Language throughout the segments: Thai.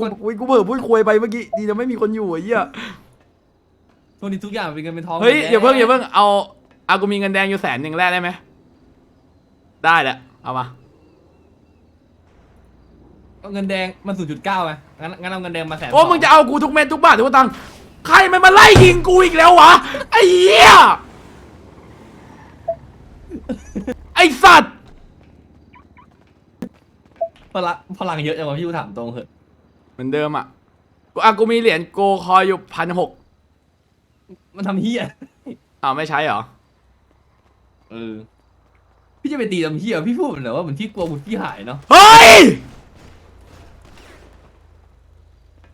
กูอุ๊ยกูเบื่อพูดคุยไปเมื่อกี้ดีนะไม่มีคนอยู่ไอ้เหี้ยทุกนี้ทุกอย่างเป็นเงินเป็นทองเฮ้ยหมดแล้วอย่าเพิ่งอย่าเพิ่งเอาเอากูมีเงินแดงอยู่แสนหนึ่งแลกได้ไหมได้แหละเอามาเอาเงินแดงมันศูนย์จุดเก้าไหมงั้นงั้นเอาเงินแดงมาแสนโอ้สมึงจะเอากูทุกเม็ดทุกบาททุกตังค์ใครมันมาไล่ยิงกูอีกแล้ววะไอ้เหี้ยไอ้สัตว์พลังพลังเยอะจังวะพี่กูถามตรงเหอะเห มือนเดิมอะกูอะกูมีเหรียญโกคอยอยู่พันหกมันทำเฮียอ้าวไม่ใช้เหรอ เออ พี่จะไปตีทำเฮียพี่พูดเหมือนว่าเหมือนที่กลัวบุญพี่หายเนาะเฮ้ย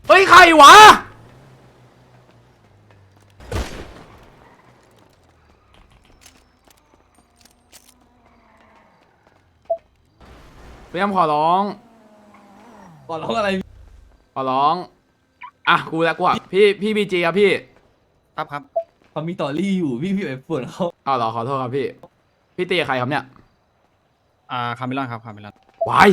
เฮ้ย ใครวะ พยายามขอร้อง ก่อนร้องอะไร ขอร้อง อะกูแล้วกูอะพี่พี่บีจีครับพี่ครับครับเขามีต่อรี่อยู่พี่พี่ไปปวดเขาอ้าวเหรอขอโทษครับพี่ พี่ตีกับใครครับเนี่ยอ่าคาเมลอนครับคาเมลอนวาย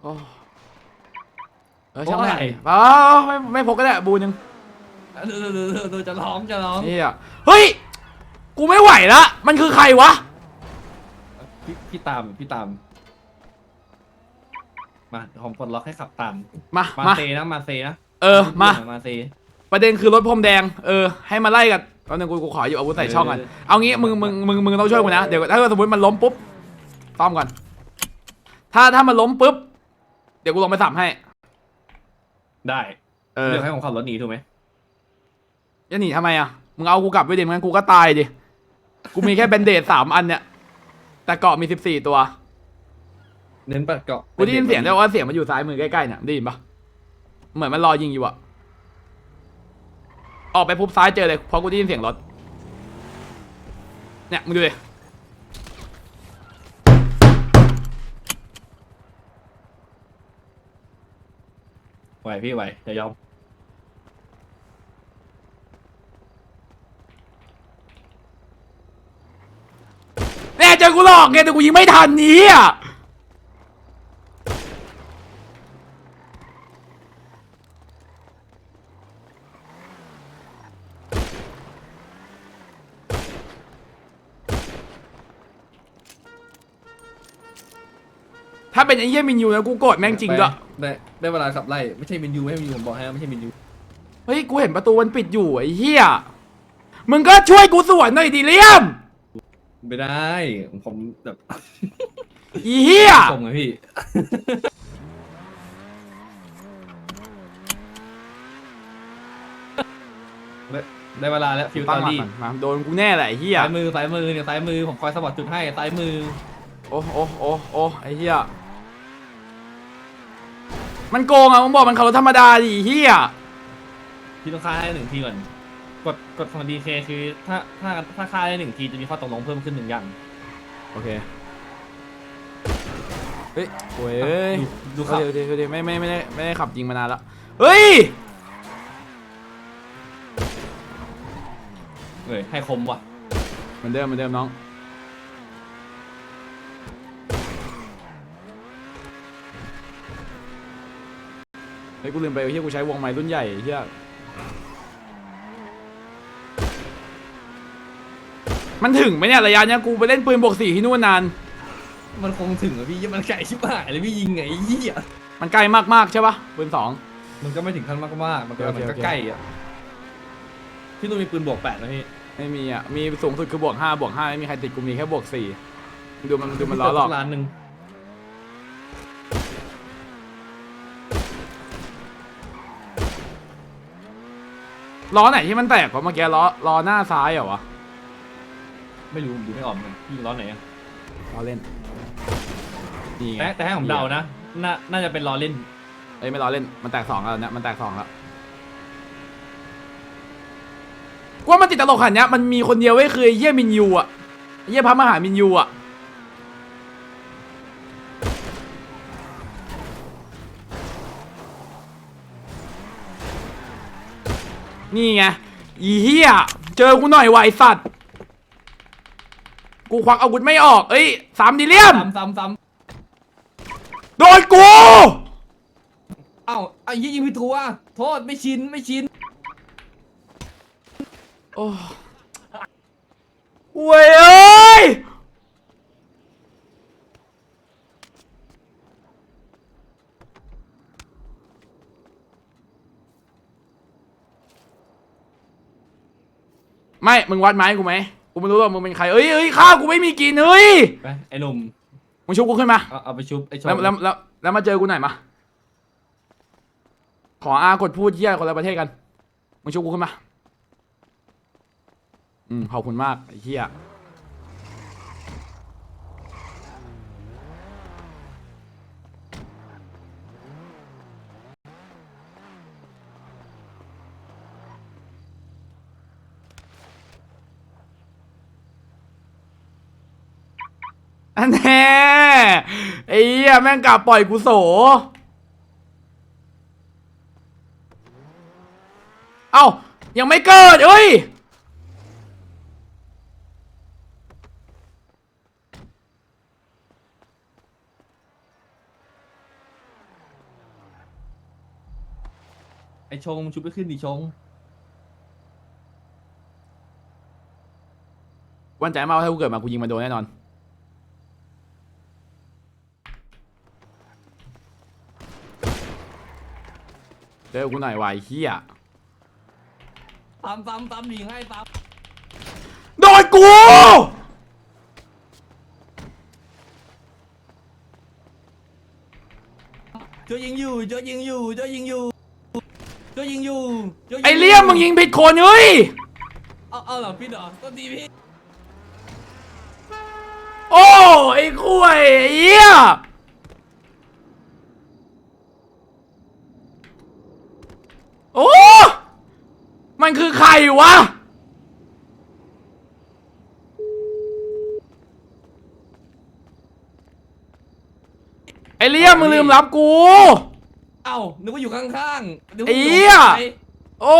โอ้เออช่างแม่งอ๋อไม่ไม่พกก็ได้บูนึงเดูดูดูดูจะร้องจะร้องนี่อะเฮ้ย กูไม่ไหวละมันคือใครวะ พี่พี่ตามพี่ตาม มาผมกดล็อกให้ขับตาม มามามาเซนะมาเซนะเออมา มาเซ ประเด็นคือรถพรมแดงเออให้มาไล่กันตอนนึงกูกูขออยู่อาวุธใส่ช่องกันเออเอางี้มึงมึงมึงมึงต้องช่วยกูนะเดี๋ยวถ้าเกิดสมมติมันล้มปุ๊บซ่อมก่อน ถ้าถ้ามันล้มปุ๊บเดี๋ยวกูลงไปสับให้ ได้เออเดี๋ยวให้ผมขับรถหนีถูกไหมจะหนีทำไมอะมึงเอากูกลับไปดิงั้นกูก็ตายดิกูมีแค่แบนเดดสามอันเนี่ย แต่เกาะมีสิบสี่ตัวเน้นปัดเกาะกูได้ยินเสียงด้วยว่าเสียงมันอยู่ซ้ายมือใกล้ๆเนี่ยได้ยินปะเหมือนมันรอยิงอยู่อะออกไปปุ๊บซ้ายเจอเลยเพราะกูได้ยินเสียงรถเนี่ยมึงดูดิไหวพี่ไหวจะยอม เนี่ยเจอกูหลอกไงแต่กูยิงไม่ทันนี้อะถ้าเป็นไอ้เหี้ยมินยูนะกูโกรธแม่งจริงด้วยได้ได้เวลาขับไล่ไม่ใช่มินยูไม่ใช่มินยูผมบอกให้นะไม่ใช่มินยูเฮ้ยกูเห็นประตูมันปิดอยู่ไอ้เหี้ยมึงก็ช่วยกูสวนหน่อยดิเลียม ไม่ได้ ผมแบบอีเหี้ยส่งไงพี่ ได้ได้เวลาแล้วฟิวตตั้องหลักรี่ก่อนมาโดนกูแน่แหละไอ้เหี้ยซ้ายมือซ้ายมือเนี่ยซ้ายมือผมคอยสะบัดจุดให้ซ้ายมือ โอ้โอ้โอ้โอ้ไอ้เหี้ยมันโกงอะมึงบอกมันขับรถธรรมดาดิไอ้เหี้ยพี่ต้องฆ่าให้หนึ่งทีก่อน กดกดของดีเคคือ ถ้าถ้าถ้าฆ่าได้หนึ่งทีจะมีข้อตกลงเพิ่มขึ้นหนึ่งอย่างโอเค เฮ้ยโอ้ยเอ้ยดูดูขับเดี๋ยวเดี๋ยวเดี๋ยวไม่ไม่ไม่ได้ไม่ได้ขับยิงมานานแล้ว เฮ้ย เอ้ยให้คมว่ะเหมือนเดิมเหมือนเดิมน้อง เฮ้ยกูลืมไปเฮียกูใช้วงไม้รุ่นใหญ่เฮีย มันถึงไหมเนี่ยระยะเนี้ยกูไปเล่นปืนบวกสี่ที่นู่นนาน มันคงถึงอะพี่มันไก่ชิบหายเลยพี่ยิงไงไอ้เหี้ยมันไกลมากๆใช่ปะปืนสอง มันก็ไม่ถึงขั้นมากมากๆมันก็โอเคมันก็โอเค ใกล้อะพี่นุ่นมีปืนบวกแปดนะพี่ไม่มีอะ มีสูงสุดคือบวกห้าบวกห้าไม่มีใครติดกูมีแค่บวกสี่ดูมันดูมันล้อหลอก ร้านหนึ่งล้อไหนที่มันแตกวะเมื่อกี้ล้อล้อหน้าซ้ายเหรอวะ ไม่รู้ผมดูไม่ออกเหมือนกันพี่ร้อนไหนอะล้อเล่นนี่ไงแต่แต่ให้ผมเดานะน่าน่าจะเป็นล้อเล่นเอ้ยไม่ล้อเล่นมันแตกสองแล้วเนี่ยมันแตกสองแล้วกูว่ามันติดตลกขันเนี้ยมันมีคนเดียวเว้ยคือไอ้เยี่ยมินยูอะไอ้เยี่ยพระมหามินยูอะนี่ไงอีเฮียเจอกูหน่อยไวะไอ้สัตว์ กูควักอาวุธไม่ออก เอ้ยสามดีเลียม ซ้ำซ้ำซ้โดนกูำเอ้าไอ้ยี่ยิงผิดตัวโทษไม่ชินไม่ชินโอ้เว้ยเอ้ย ไม่ มึงวัดไม้กูไหม กูไม่รู้หรอกมึงเป็นใครเอ้ยเอ้ยข้าวกูไม่มีกินเฮ้ยไปไอ้หนุ่มมึงชุบกูขึ้นมาเอาเอาไปชุบไอ้ชแล้วมแล้วแล้วแล้วมาเจอกูหน่อยมาขออากดพูดเที่ยคนละประเทศกันมึงชุบกูขึ้นมาอืมขอบคุณมากไอ้เที่ย อันแน่ไอ้เหี้ยแม่งกลับปล่อยกูโสเอ้ายังไม่เกิดเอ้ยไอ้ชงชุบไปขึ้นดิชงวันใจมากว่าถ้ากูเกิดมากูยิงมันโดนแน่นอน เจอกูหน่อยวายเฮียซ้ำซ้ำซ้ำหนีให้ซ้โดนกูำช่วยยิงอยู่ช่วยยิงอยู่ช่วยยิงอยู่ช่วยยิงอยู่ช่วไอเลี่ยมมึงยิงผิดคนเฮ้ย เอาเอาเหรอพี่เหรอก็ดีพี่ โอ้ไอ้คุยไอ้เหี้ย โอ้ มันคือใครวะ ไอเลี่ยมมึงลืมรับกู เอ้านึกว่าอยู่ข้างๆนึกว่าไอ้ยู่เหี้ยไปโอ้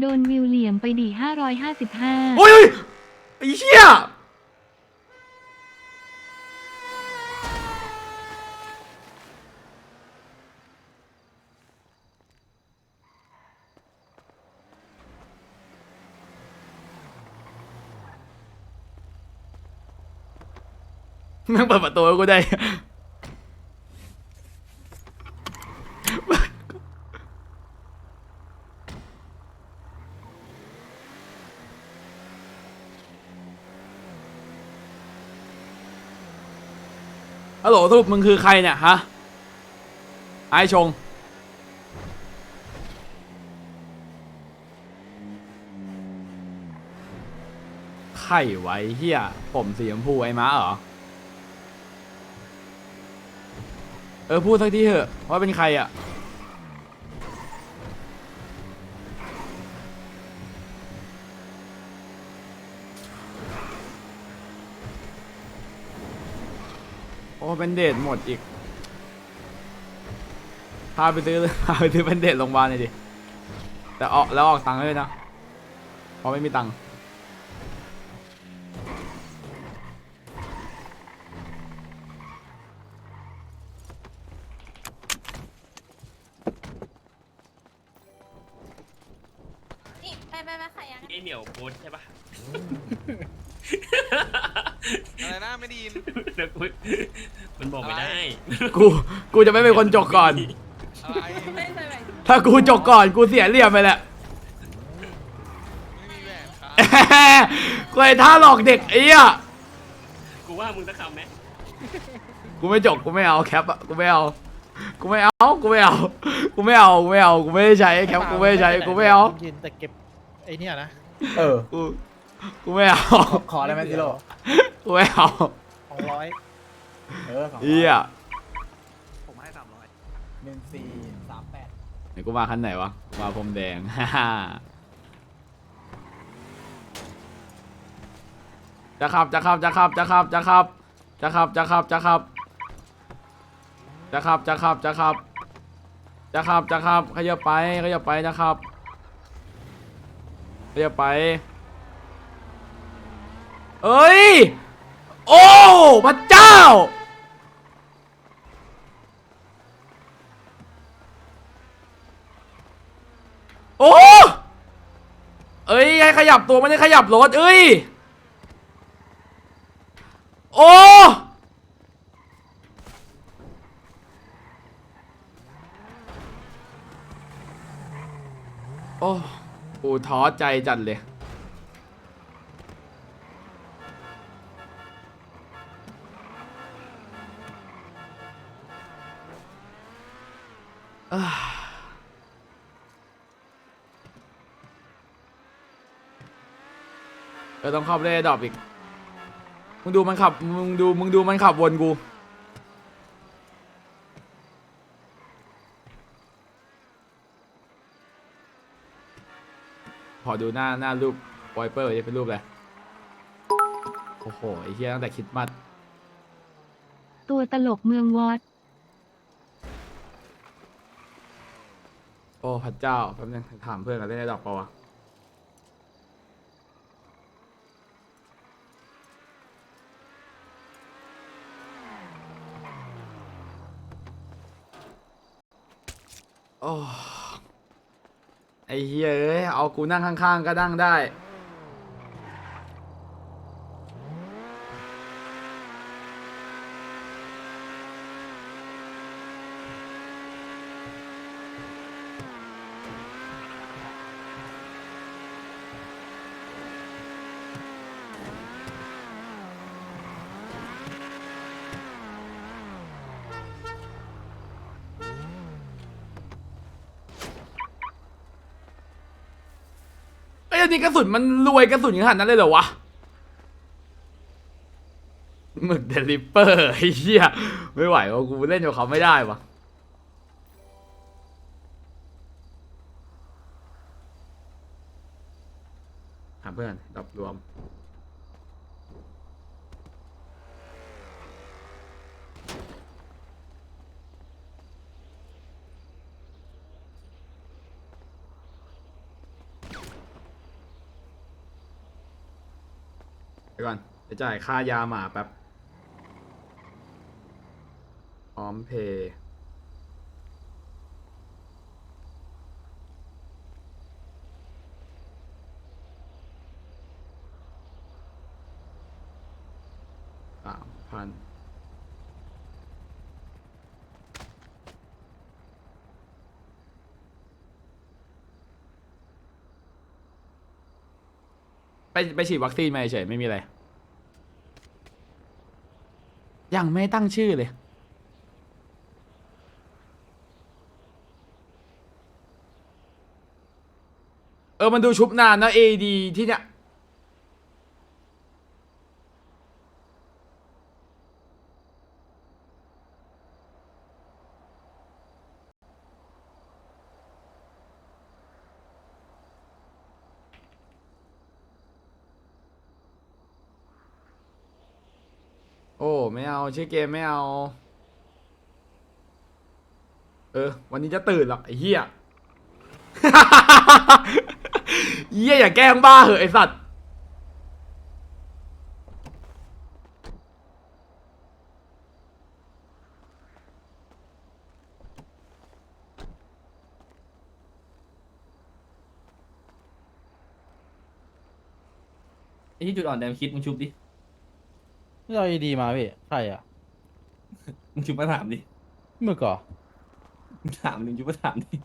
โดนวิลเลียมไปดีห้าร้อยห้าสิบห้าโอ้ยไอ้เชี่ยแม่งเปิดประตูให้กูได้ ฮัลโหลสรุปมึงคือใครเนี่ยฮะไอชง ไข่ไว้เฮียผมสีชมพูไอ้ม้าเหรอ เออพูดสักทีเถอะว่าเป็นใครอะ โอ้เป็นเดทหมดอีก พาไปซื้อพาไปซื้อเป็นเดทโรงพยาบาลเลยดิ แต่ออกแล้วออกตังค์ด้วยนะเพราะไม่มีตังค์ นี่ไปไปไปขายยัง ไอเหมียวโพสใช่ปะ อะไรนะไม่ได้ยิน เดี๋ยวกูมันบอกไม่ได้ กู กูจะไม่เป็นคนจกก่อน อะไรไม่ไปไปถ้ากูจกก่อนกูเสียเหลี่ยมไปแหละ ไม่มีแหวนครับกูไอ้ท่าหลอกเด็กไอ้เหี้ยกูว่ามึงต้องคำไหมกูไม่จกกูไม่เอาแคปอะกูไม่เอา กูไม่เอา กูไม่เอา กูไม่เอา กูไม่เอา กูไม่ได้ใช้แคปกูไม่ได้ใช้ กูไม่เอา ยืนแต่เก็บไอ้เนี่ยนะเออ กู กูไม่เอา ขอได้ไหมซิโร่กูไม่เอาสองร้อยเออสองร้เฮีย หนึ่งสี่สามแปดไหนกูมาคันไหนวะมาพรมแดง ฮ่าฮ่าจะขับจะขับจะขับจะขับจะขับจะขับจะขับจะขับจะขับจะขับจะขับจะขับจะขับขยับไปขยับไปจะขับขยับไป เอ้ย โอ้พระเจ้า โอ้เอ้ยให้ขยับตัวไม่ได้ขยับรถเอ้ยโอ้โอ้กูท้อใจจัดเลย ต้องเข้าไปเล่นดรอปอีก มึงดูมันขับ มึงดูมึงดูมันขับวนกูขอดูหน้าหน้ารูปไวเปอร์จะเป็นรูปอะไร โอ้โห ไอ้เหี้ยตั้งแต่คริดมัด ตัวตลกเมืองวอด โอ้พระเจ้าแป๊บนึงถามเพื่อนกันเล่นได้ดอกเปล่าวะ โอ้ไอ้เฮ้ยเอ้เอากูนั่งข้างๆ ก็นั่งได้ ไอ้ยอันนี้กระสุนมันรวยกระสุนขนาดนั้นเลยเหรอวะหมึกเดลิเปอร์ไอ้เหี้ยไม่ไหวว่ะกูเล่นกับเขาไม่ได้วะหาเพื่อนดับรวม เดี๋ยวก่อนจะจ่ายค่ายาหมาแป๊บพร้อมเพย์สามพันไปไปฉีดวัคซีนมาเฉยไม่มีอะไร ยังไม่ตั้งชื่อเลย เออ มันดูชุบนานนะ AD ที่เนี้ย ไม่เอาชื่อเกมไม่เอา เออ วันนี้จะตื่นหรอกไอ้เหี้ยเหี้ยอย่าแกล้งบ้าเหอะไอสัตว์ไอ้ที่จุดอ่อนแดมคิดมึงชุบดิ นี่เราดีมาพี่ใครอะมึงชุบมาถามดิมึกเหรอมึงถามมึงชุบมาถามดิ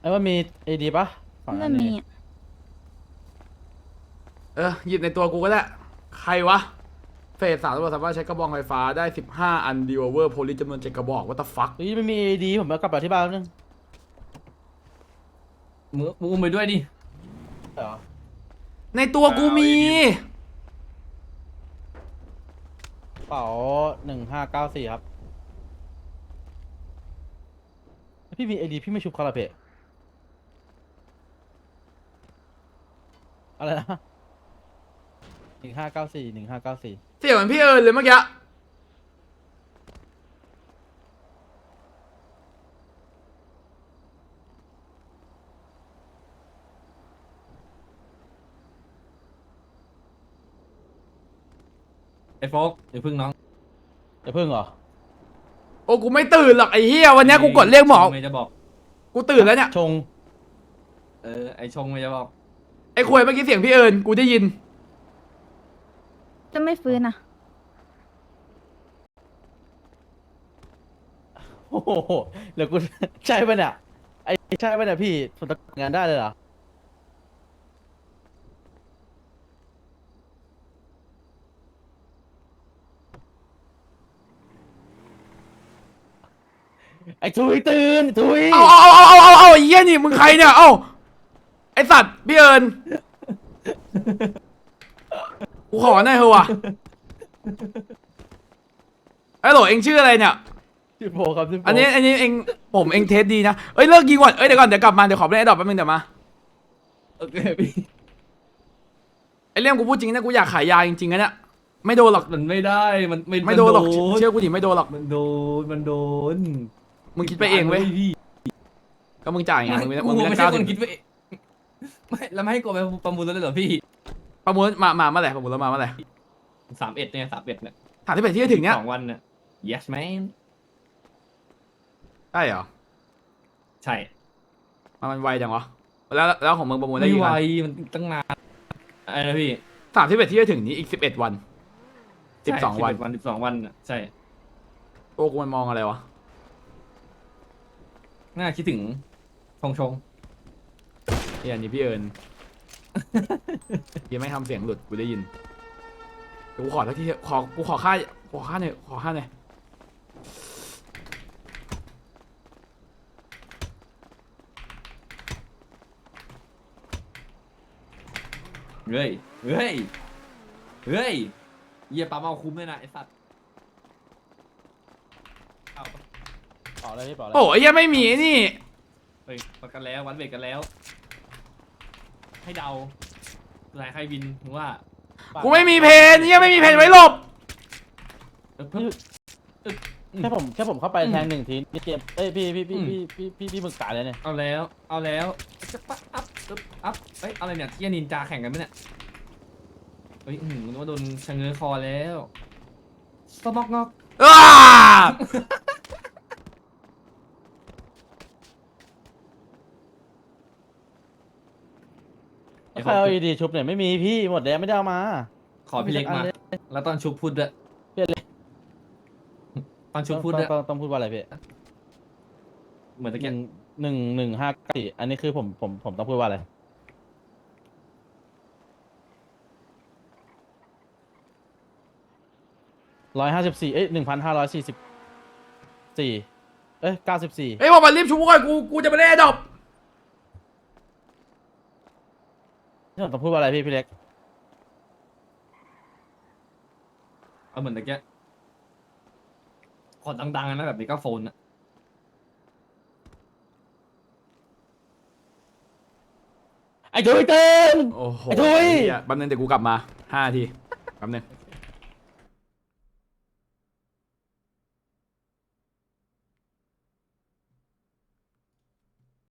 ไอ้ว่ามีเอดีปะฝั่งไม่นั้นมีนี่อะเออหยิบในตัวกูก็ได้ ใครวะ เฟสสามตำรวจสามารถใช้กระบองไฟฟ้าได้ 15 อันดีเวอร์โพลิจำนวนเจ็ดกระบอกว่าต the fuck เฮ้ยไม่มีเอดีผมเอากลับไปที่บ้านแล้วนึงมึงมึงอุ้มไปด้วยดิเหรอ ในตัวกูมี กระเป๋าหนึ่งห้าเก้าสี่ครับ พี่มีไอดีพี่ไม่ชุบคาราเปะอะไรนะหนึ่งห้าเก้าสี่หนึ่งห้าเก้าสี่เสียงเหมือนพี่เอิญเลยเมื่อกี้ ไอ้โฟกอย่าพึ่งน้องจะพึ่งเหรอโอ้กูไม่ตื่นหรอกไอ้เฮียวันเนี้ยกูกดเรียกหมอ ชงไม่จะบอก กูตื่นแล้วเนี่ย ชงเออ ไอ้ชงไม่จะบอก ไอ้ควยเมื่อกี้เสียงพี่เอิญกูได้ยิน จะไม่ฟื้นอะ โอ้โหเดี๋ยวกู ใช่ปะเนี่ยไอ้ใช่ปะเนี่ยพี่ผมตะงานได้เลยเหรอ ไอ้ทุยตื่นทุยเอาเอาเอาเอาเอาเอาไอ้เหี้ยนี่มึงใครเนี่ย เอ้าไอสัตว์พี่เอิญกูขอหน่อยเถอะวะไอ้โหลเองชื่ออะไรเนี่ยสิบโครับสิบโอันนี้อันนี้เองผมเองเทสดีนะ เอ้ยเลิกยิงก่อน เอ้ยเดี๋ยวก่อนเดี๋ยวกลับมาเดี๋ยวขอไปเล่นไอ้ดอกแป๊บนึงเดี๋ยวมา โอเคพี่ไอ้เรื่องกูพูดจริงนะกูอยากขายยาจริงๆนะเนี่ยไม่โดนหรอก มันไม่ได้มันไม่ไม่โดนหรอกมัเชื่อกูดิไม่โดนหรอก มันโดนมันโดน มึงคิดไปเองเว้ยพี่ก็มึงจ่ายไงมึงไม่กูมึงไม่ไม่ได้ใช่เก้าคถึนงคิดไปเองไม่แล้วไม่ให้กูไปประมูลรถเลยเหรอพี่ประมูลมามาเมื่อไหร่ประมูลแล้วมาเมื่อไหร่สามเอ็ดเนี่ยสามเอ็ดเนี่ยถามที่เป็นที่จะถึงเนี้ยสองวันเนี่ย yes man ได้เหรอใช่มามันไวจังวะแล้วแล้วของมึงประมูลได้ไม่กี่ไหววันมันตั้งนานอะไรนะพี่สามที่เป็นที่จะถึงนี้อีกสิบเอ็ดวันสิบสองวัน วันสิบสองวันน่ะใช่ โอ้กูมันมองอะไรวะ น่าคิดถึงชงชงเฮียนี่พี่เอิญ ยังไม่ทำเสียงหลุดกูได้ยินเดี๋ยวกูขอสักทีเถอะขอกูขอค่าขอค่าหน่อยขอค่าหน่อยเฮ้ยเฮ้ยเฮ้ยเยี่ยปั๊มเอาคุ้มเลยนะไอ้สัตว์เอา เปล่าอะไรพี่เปล่าอะไรโอ้ยยังไม่มีไอ้นี่ เฮ้ยประกันแล้ววัดเบรกกันแล้ว ให้เดาไหนใครวินมึงว่ากูไม่มีเพนยังไม่มีเพนไว้หลบ เออเพิ่มแค่ผมแค่ผมเข้าไปอืมแทงหนึ่งทีนี่เกมเอ้ยพี่พี่พี่อืมพี่พี่พี่พี่มึงกาเลยเนี่ยเอาแล้ว เอาแล้วจะปั๊บอัพอึ๊บอัพเอ้ยอะไรเนี่ยเที่ยนินจาแข่งกันไหมเนี่ยเฮ้ยอืมนึกว่าโดนชะเง้อคอแล้วสมอกงอกอ้า ใครเอาอีดีชุบเนี่ยไม่มีพี่หมดแล้วไม่ได้เอามา ขอพี่เล็กมา แล้วตอนชุบพูดด้วยพี่เล็ก ตอนชุบพูดต้ด้อวยงต้องต้องพูดว่าอะไรพี่เหมือนตะหเกียนึ่บงหนึ่งหนึ่งห้าสี่อันนี้คือผมผมผมต้องพูดว่าอะไรร้อยห้าสิบสี่เอ้ยหนึ่งพันห้าร้อยสี่สิบสี่เอ้ยเก้าสิบสี่เฮ้ยบอกมารีบชูก่อนกูกูจะไปเล่นไอ้ดอก ที่ผมต้องพูดว่าอะไรพี่พี่เล็ก เอาเหมือนตะเกียบขอดังๆนะแบบเมกาโฟนอะไอ้ทุยเต้นโอ้โหไอ้ทุย เหี้แป๊บนึงเดี๋ยวกูกลับมาห้าทีแป๊บนึง